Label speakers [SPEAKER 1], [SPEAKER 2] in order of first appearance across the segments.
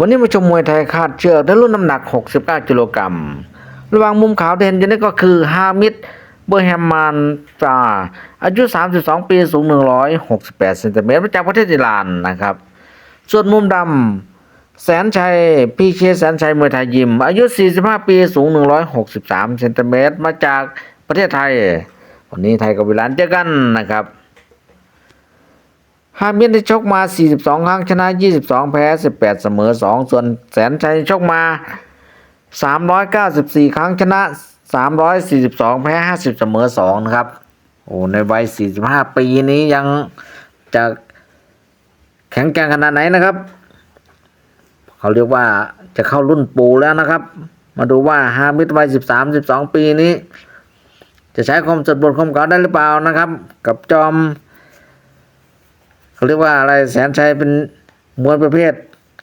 [SPEAKER 1] วันนี้มาชมมวยไทยคาดเชือกในรุ่นน้ำหนัก 69 กิโลกรัม ระหว่างมุมขาวเด่นอยู่นี่ก็คือฮามิดเบอร์แฮมมานจาอายุ 32 ปีสูง 168เซนติเมตรมาจากประเทศอิหร่านนะครับ ส่วนมุมดำแสนชัยพีเคแสนชัยมวยไทยยิม อายุ 45 ปีสูง 163เซนติเมตรมาจากประเทศไทย วันนี้ไทยกับอิหร่านเจอกันนะครับ ฮามิดได้ชกมา 42 ครั้งชนะ 22 แพ้ 18 เสมอ 2 ส่วนแสนชัยชกมา 394 ครั้งชนะ 342 แพ้ 50 เสมอ 2 นะครับ โอ้ในวัย 45 ปีนี้ยังจะแข็งแกร่งขนาดไหนนะครับ เขาเรียกว่าจะเข้ารุ่นปูแล้วนะครับ มาดูว่าฮามิดวัย 13 12 ปีนี้ จะใช้ความสดบทความเก่าได้หรือเปล่านะครับ กับจอม เขาเรียกว่าอะไรแสนชัยเป็นมวยประเภท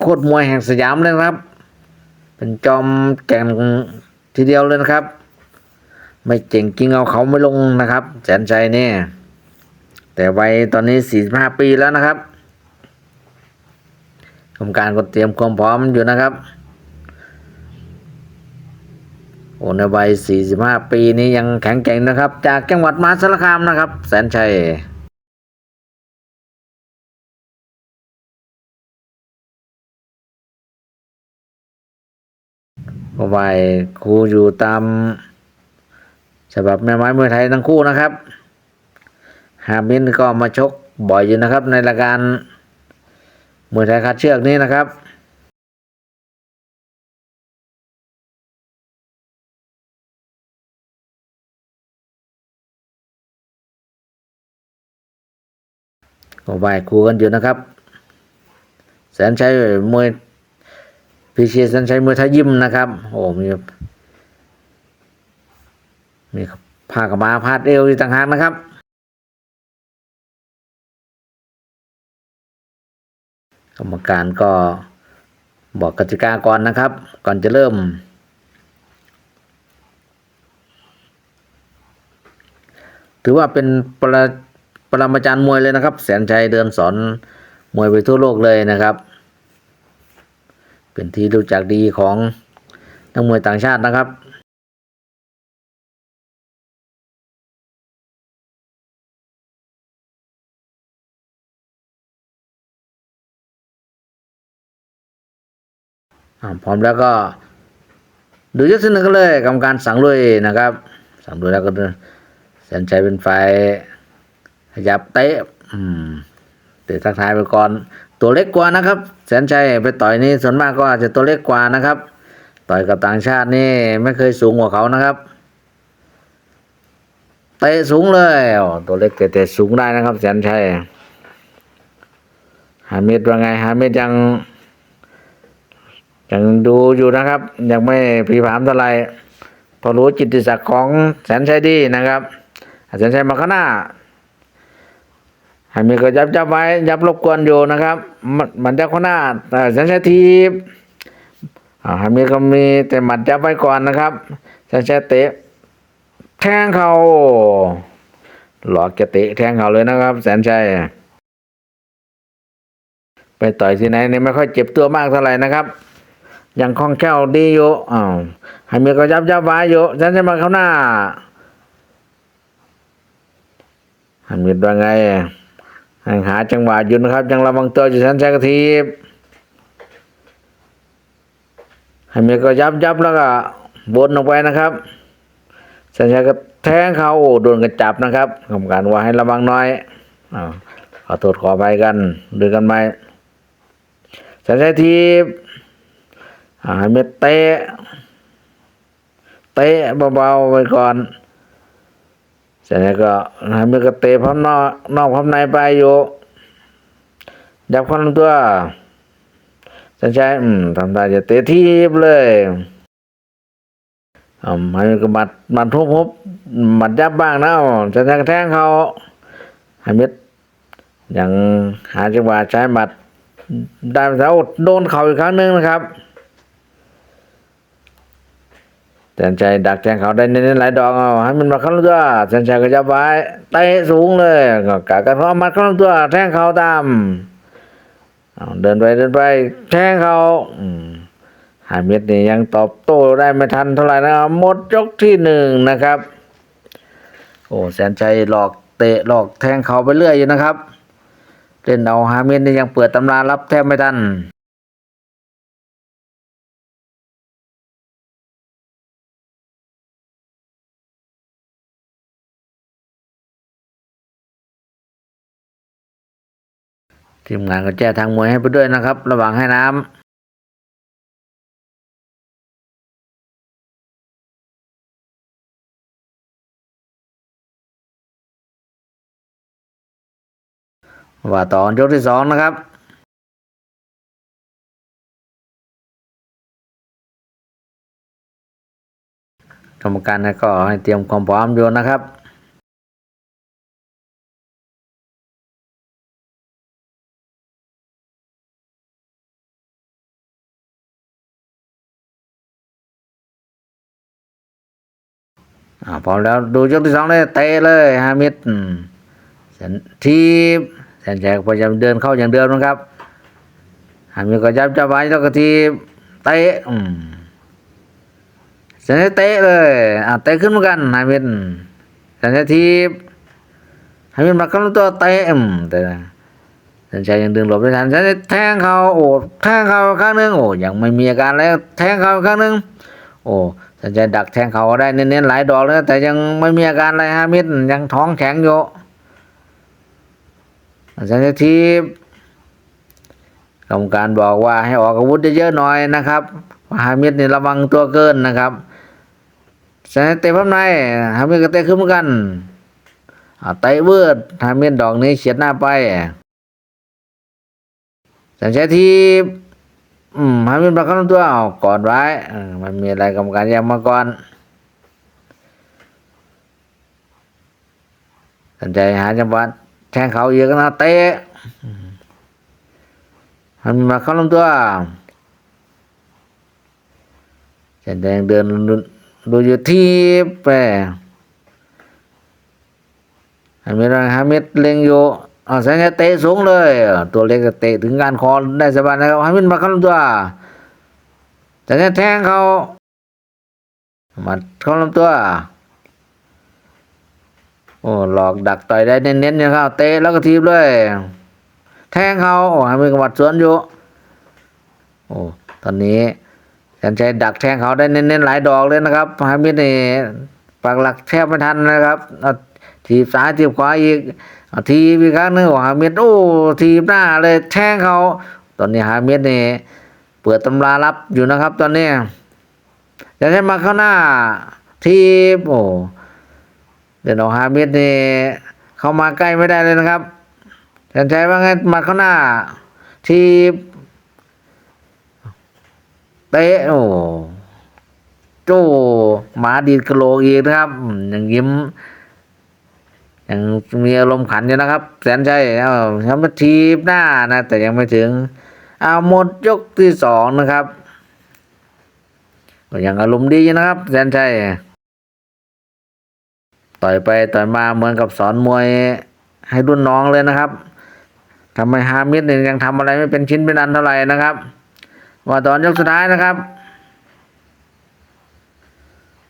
[SPEAKER 1] โคตรมวยแห่งสยามเลยครับ เป็นจอมแก่งทีเดียวเลยนะครับ ไม่เจ๋งจริงเอาเขาไม่ลงนะครับ แสนชัยเนี่ยแต่วัยตอนนี้สี่สิบห้าปีแล้วนะครับกรรมการก็เตรียมความพร้อมอยู่นะครับ โอ้ในวัยสี่สิบห้าปีนี้ยังแข็งแกร่งนะครับ จากจังหวัดมหาสารคามนะครับ แสนชัย ก็ไหวครูอยู่ตามฉบับแม่ไม้มวยไทยทั้งคู่นะครับ ฮามินก็มาชกบ่อยอยู่นะครับ ในรายการมวยไทยคัดเชือกนี้นะครับก็ไหวครูกันอยู่นะครับ แสนชัยมวย พีเชียสันใชัยมวยไทยยิมนะครับ โอ้มีมีผ้ากระมาพาดเอวอีกต่างหากนะครับ กรรมการก็บอกกติกาก่อนนะครับ ก่อนจะเริ่ม ถือว่าเป็นประปรมาจารย์มวยเลยนะครับ แสนชัยเดินสอนมวยไปทั่วโลกเลยนะครับ เป็นที่รู้จักดีของนักมวยต่างชาตินะครับพร้อมแล้วก็ ดูยกที่หนึ่งกันเลยกรรมการสั่งเลยนะครับ สั่งด้วยแล้วก็แสนชัยเป็นไฟขยับเตะเตะทักทายไปก่อน ตัวเล็กกว่านะครับ แสนชัยไปต่อยนี่ส่วนมากก็อาจจะตัวเล็กกว่านะครับ ต่อยกับต่างชาตินี่ไม่เคยสูงกว่าเขานะครับเตะสูงเลยตัวเล็กแต่เตะสูงได้นะครับ แสนชัยฮามิดว่าไงฮามิดยังยังดูอยู่นะครับ ยังไม่พลีผามเท่าไหร่พอรู้จิตติศักดิ์ของแสนชัยดีนะครับแสนชัยมาข้างหน้า มีก็ยับยับไว้ยับรบกวนอยู่นะครับ มันมันจะข้างหน้าแต่แสนชัยทีบอ่าให้มีก็มีแต่หมัดยับไว้ก่อนนะครับแสนชัยเตะแทงเขาหลอกจะเตะแทงเขาเลยนะครับ แสนชัยไปต่อยที่ไหนเนี่ยไม่ค่อยเจ็บตัวมากเท่าไหร่นะครับยังคล่องแคล่วดีอยู่อ้าวให้มีก็ยับยับไว้อยู่ฉันจะมาข้างหน้าให้มีว่าไง หาจังหวะอยู่นะครับ ยังระวังตัวอยู่ฉันใช้กทีบให้มีก็ยับยับแล้วก็วนออกไปนะครับฉันใช้ก็แทงเขาโอ้โดนกระจับนะครับกรรมการว่าให้ระวังน้อยอ้าวขอโทษขอไปกันดูกันไหมฉันใช้ทีบให้เม็ดเตะเตะเบาๆไปก่อน เสร็จแล้วก็ให้ม็ดก็เตะพร้อมนอกนอกพร้อมในไปอยู่ยับเข้าลำตัวสัญชัยอืมทำได้จะเตะทีบเลยอ่าให้ก็มัดมัดทุบทุบมัดยับบ้างนะสัญชัยก็แทงเขาให้ม็ดยังหาจังหวะใช้หมัดได้แล้วโดนเข่าอีกครั้งหนึ่งนะครับ แสนชัยดักแทงเขาได้เน้นๆหลายดอกเอาให้มันมาเข้าลำตัวแสนชัยก็ยับไว้เตะสูงเลยก็กะกันเพราะมัดเข้าลำตัว แทงเขาตามเดินไปเดินไป แทงเขาอืมหาเม็ดนี่ยังตอบโต้ได้ไม่ทันเท่าไหร่นะครับหมดยกที่หนึ่งนะครับ โอ้แสนชัยหลอกเตะหลอกแทงเขาไปเรื่อยอยู่นะครับเล่นเอาฮาเม็ดนี่ยังเปิดตำรารับแทบไม่ทัน ทีมงานก็แจ้ทางมวยให้ไปด้วยนะครับ ระหว่างให้น้ำว่าต่อยกที่สองนะครับ กรรมการก็ให้เตรียมความพร้อมอยู่นะครับ อ่าพอแล้วดูยกที่สองเลยเตะเลยฮามิดแสนทีบแสนแจกพยายามเดินเข้าอย่างเดิมนะครับฮามิดก็ยับจับไว้แล้วก็ทีบเตะอืมแสนเตะเลยอ่าเตะขึ้นเหมือนกันฮามิดแสนทีบฮามิดมาเข้าตัวเตะอืมแต่แสนแจกยังดึงหลบไม่ทันแสนแทงเขาโอ้แทงเขาอีกครั้งหนึงโอ้ยังไม่มีอาการแล้วแทงเขาอีกครั้งหนึงโอ้ สนใจดักแทงเขาได้เน้นๆหลายดอกแล้วแต่ยังไม่มีอาการอะไรฮะมิดยังท้องแข็งอยู่สนใจทีกรรมการบอกว่าให้ออกอาวุธเยอะๆหน่อยนะครับฮามิดนี่ระวังตัวเกินนะครับสนเตะพับในฮามิดก็เตะขึ้นเหมือนกันอ่าเตเวิร์ดฮามิดดอกนี้เฉียดหน้าไปสนใจที อืมให้เป็นประกันตัวเอาก่อนไว้มันมีอะไรกรรมการแยกมาก่อนสนใจหาจังหวะแทงเขาเยอีกนะเตะมันมาเข้าลำตัวแสดงเดินดูอยู่ที่ไปให้มีอะไรฮามิดเล็งอยู่ อ่าแสงเตะสูงเลย ตัวเล็กเตะถึงงานคอได้สบายนะครับฮามิดมาเข้าลำตัวแสงแทงเขามาเข้าลำตัว โอ้หลอกดักต่อยได้เน้นๆเนี่ยครับเตะแล้วก็ทีบเลย แทงเขาโอ้ฮามิดกวัดสวนอยู่โอ้ตอนนี้แสนชัยดักแทงเขาได้เน้นๆหลายดอกเลยนะครับฮามิดนี่ปักหลักแทบไม่ทันนะครับทีบซ้ายทีบขวาอีก ทีบอีกครั้งหนึงโอ้ฮามิดโอ้ทีบหน้าเลยแทงเขา ตอนนี้ฮามิดเนี่เปิดตำรารับอยู่นะครับ ตอนนี้แสนชัยมาเข้าหน้าทีบโอ้เดี๋ยวเอาฮามิดเนี่เข้ามาใกล้ไม่ได้เลยนะครับแสนชัยว่าไงมาเข้าหน้าทีบเตะโอ้โจหมาดีดกระโหลกอีกนะครับอืมยังยิ้ม ยังมีอารมณ์ขันอยู่นะครับ แสนใจเอาทำมาทีบหน้านะ แต่ยังไม่ถึงเอาหมดยกที่สองนะครับยังอารมณ์ดีอยู่นะครับ แสนใจต่อยไปต่อยมาเหมือนกับสอนมวยให้รุ่นน้องเลยนะครับทำไมฮามิดเนี่ยยังทำอะไรไม่เป็นชิ้นเป็นอันเท่าไหร่นะครับว่าตอนยกสุดท้ายนะครับ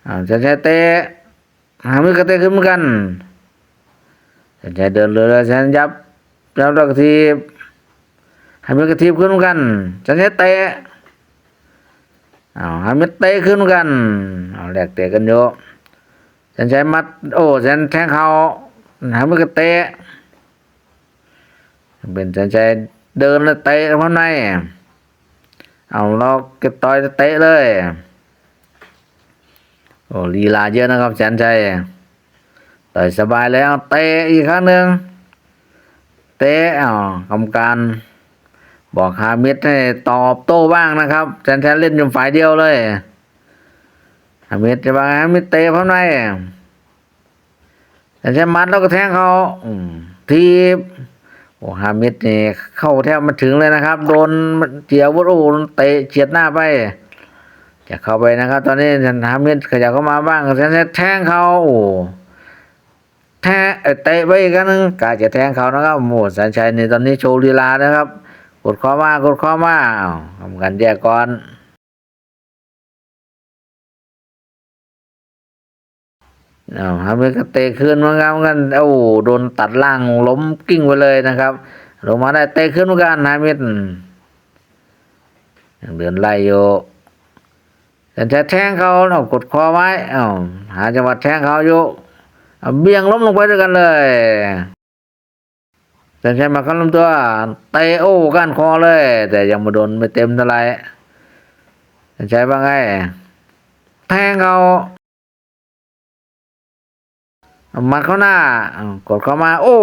[SPEAKER 1] อ่าจะใช้เตะหามือกระเตะขึ้นเหมือนกัน จะใช้เดินเรือแสนยับแล้วเรากระทีบหามือกระทีบขึ้นเหมือนกันจะเตะเอาใหามือเตะขึ้นกันเอาแลกเตะกันอยู่จะใช้มัดโอ้จะแทงเขาใหามือกระเตะเป็นจะใช้เดินแล้วเตะเข้าในเอาเราก็บต่อยเตะเลยโอ้ลีลาเยอะนะครับแสนชัย ต่อยสบายแล้วเตะอีกครั้งหนึ่งเตะเอกรรมการ บอกฮามิดให้ตอบโต้บ้างนะครับแสนชัยเล่นอยู่ฝ่ายเดียวเลยฮามิดจะบอกฮามิดเตะพร้อมไหนแสนชัยมัดแล้วก็แทงเขาทีบโอ้ฮามิดนี่เข้าแทบมาถึงเลยนะครับ โดนเจียววุฒิโอ้เตะเฉียดหน้าไปจะเข้าไปนะครับ ตอนนี้ฮามิดขยับเข้ามาบ้างแทงแทงเขาโอ้ แทงเตะไปอีกครั้งนึงกาจะแทงเขานะครับโอ้แสนชัยในตอนนี้โชว์ลีลานะครับ กดคอมากดคอมาทำกันแยกก่อนอ้าวฮามิดก็เตะคืนเหมือนกันเอนกันโอ้โดนตัดล่างล้มกิ้งไปเลยนะครับลงมาได้เตะขึ้นเหมือนกันฮามิดยังเดินไล่อยู่แต่จะแทงเขาเอากดคอไว้เอาหาจังหวะแทงเขาอยู่ เบี่ยงล้มลงไปด้วยกันเลยแต่ใช้มากันลำตัวเตะโอ้ก้านคอเลย แต่ยังมาโดนไม่เต็มเท่าไหร่แต่ใช้บ้างไง แทงเขาเอามัดเข้าหน้ากดเข้ามา โอ้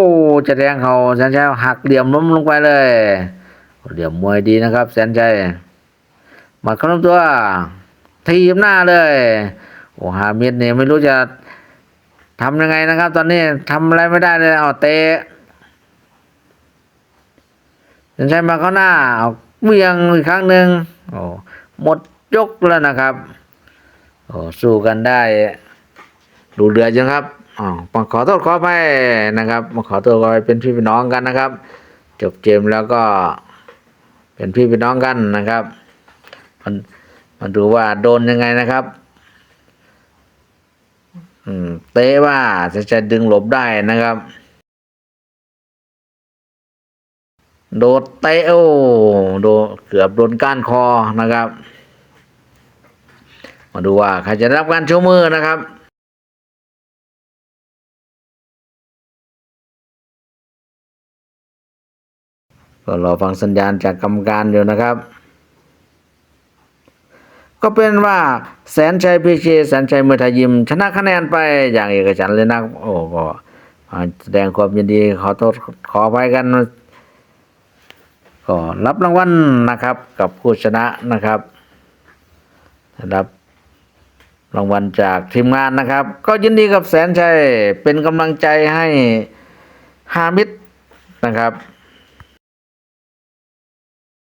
[SPEAKER 1] จะแทงเขาแสนชัยหักเหลี่ยมล้มลงไปเลยเหลี่ยมมวยดีนะครับ แสนชัยมัดเข้าลำตัวทีบหน้าเลย โอ้ฮามิดเนี่ยไม่รู้จะ ทำยังไงนะครับ ตอนนี้ทำอะไรไม่ได้เลยเอาเตะแสนชัยมาเข้าหน้าเอาเวียงอีกครั้งหนึ่งโอ้หมดยกแล้วนะครับโอ้สู้กันได้ดูเดือดจังครับอ๋อมาขอโทษขอไปนะครับมาขอโทษขอไปเป็นพี่เป็นน้องกันนะครับ จบเกมแล้วก็ เป็นพี่เป็นน้องกันนะครับมันมาดูว่าโดนยังไงนะครับ เตะว่าจะจะดึงหลบได้นะครับ โดดเตะโอ้โดเกือบโดนก้านคอนะครับ มาดูว่าใครจะได้รับการชูมือนะครับก็รอฟังสัญญาณจากกรรมการอยู่นะครับ ก็เป็นว่าแสนชัยพีเคแสนชัยมือทยยิม ชนะคะแนนไปอย่างเอกฉันเลยนะโอ้ก็แสดงความยินดีขอโทษขอไปกัน ก็รับรางวัลนะครับ กับผู้ชนะนะครับรับรางวัลจากทีมงานนะครับ ก็ยินดีกับแสนชัยเป็นกำลังใจให้ฮามิดนะครับ